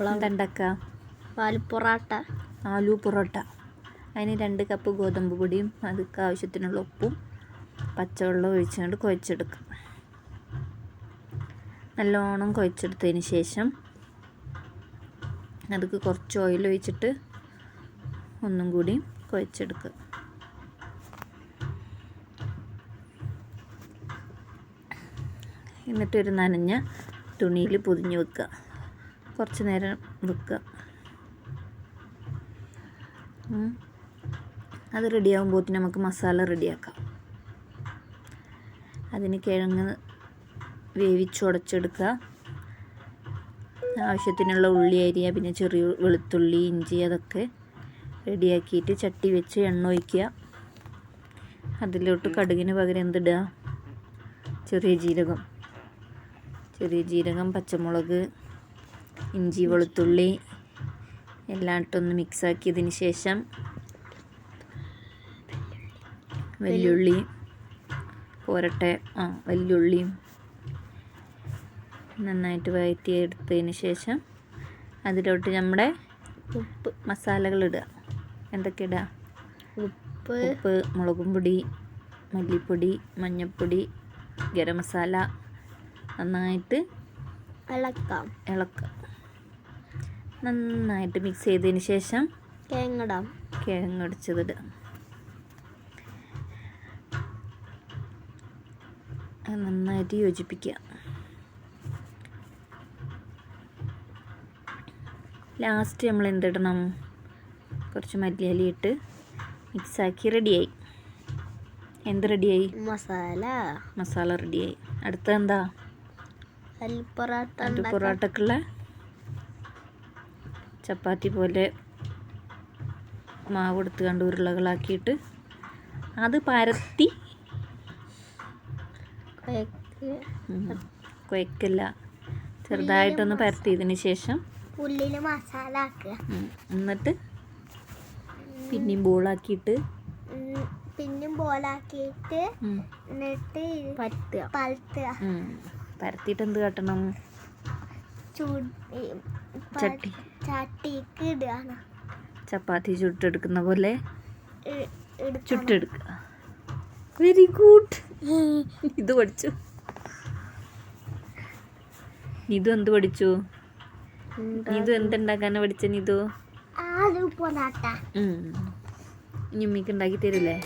എപ്പോഴാണ് തണ്ടക്ക ആലു പൊറോട്ട ആലു പൊറോട്ട. അതിന് രണ്ട് കപ്പ് ഗോതമ്പ് പൊടിയും അതൊക്കെ ആവശ്യത്തിനുള്ള ഉപ്പും പച്ചവെള്ളം ഒഴിച്ചുകൊണ്ട് കുഴച്ചെടുക്കും. നല്ലോണം കുഴച്ചെടുത്തതിന് ശേഷം അതിക്ക് കുറച്ച് ഓയിൽ ഒഴിച്ചിട്ട് ഒന്നും കൂടി കുഴച്ചെടുക്കുക. എന്നിട്ടൊരു നനഞ്ഞ തുണിയിൽ പൊതിഞ്ഞ് വെക്കുക. കുറച്ച് നേരം വെക്കുക. അത് റെഡിയാകുമ്പോഴത്തേന് നമുക്ക് മസാല റെഡിയാക്കാം അതിന് കിഴങ്ങ് വേവിച്ചുടച്ചെടുക്കുക ആവശ്യത്തിനുള്ള ഉള്ളി അരിയ പിന്നെ ചെറിയ വെളുത്തുള്ളി ഇഞ്ചി അതൊക്കെ റെഡിയാക്കിയിട്ട് ചട്ടി വെച്ച് എണ്ണ ഒഴിക്കുക. അതിലോട്ട് കടുകിന് പകരം എന്തിടുക? ചെറിയ ജീരകം. ചെറിയ ജീരകം പച്ചമുളക് ഇഞ്ചി വെളുത്തുള്ളി എല്ലാം ഇട്ടൊന്ന് മിക്സാക്കിയതിന് ശേഷം വെല്ലുള്ളി പോരട്ടെ. ആ വെല്ലുള്ളിയും നന്നായിട്ട് വഴറ്റിയെടുത്തതിന് ശേഷം അതിലോട്ട് നമ്മുടെ ഉപ്പ് മസാലകൾ ഇടുക. എന്തൊക്കെ ഇടുക ഉപ്പ്. ഉപ്പ് മുളകും പൊടി മല്ലിപ്പൊടി മഞ്ഞൾപ്പൊടി ഗരം മസാല നന്നായിട്ട് ഇളക്കാം. ഇളക്കുക നന്നായിട്ട് മിക്സ് ചെയ്തതിന് ശേഷം തേങ്ങടാം. കിഴങ്ങടിച്ചതിടുക അത് നന്നായിട്ട് യോജിപ്പിക്കുക. ലാസ്റ്റ് നമ്മൾ എന്തിടണം? കുറച്ച് മല്ലിയലി ഇട്ട് മിക്സാക്കി റെഡിയായി എന്ത് റെഡിയായി മസാല. മസാല റെഡിയായി അടുത്ത എന്താ അൽ അത് അൽ പൊറോട്ടക്കുള്ള ചപ്പാത്തി പോലെ മാവ് എടുത്ത് കണ്ട് ഉരുളകളാക്കിയിട്ട് അത് പരത്തി കുഴക്കില്ല ചെറുതായിട്ടൊന്ന് പരത്തിയതിന് ശേഷം ഉള്ളിൽ മസാല ആക്കുക. എന്നിട്ട് പിന്നെയും ബോളാക്കിയിട്ട് പിന്നെയും ബോളാക്കിയിട്ട് എന്നിട്ട് പരത്തുക. പരത്തിയിട്ട് എന്ത് കാട്ടണം? ചട്ടി. ചട്ടിക്ക് ഇടുകയാണ്. ചപ്പാത്തി ചുട്ടെടുക്കുന്ന പോലെ ചുട്ടെടുക്കുക. വെരി ഗുഡ് ഇത് പഠിച്ചു. നിതു എന്ത് പഠിച്ചു? നിതു എന്തുണ്ടാക്കാനാ പഠിച്ച നിതു. ഇനി ഉമ്മിക്ക് ഉണ്ടാക്കി തരില്ലേ.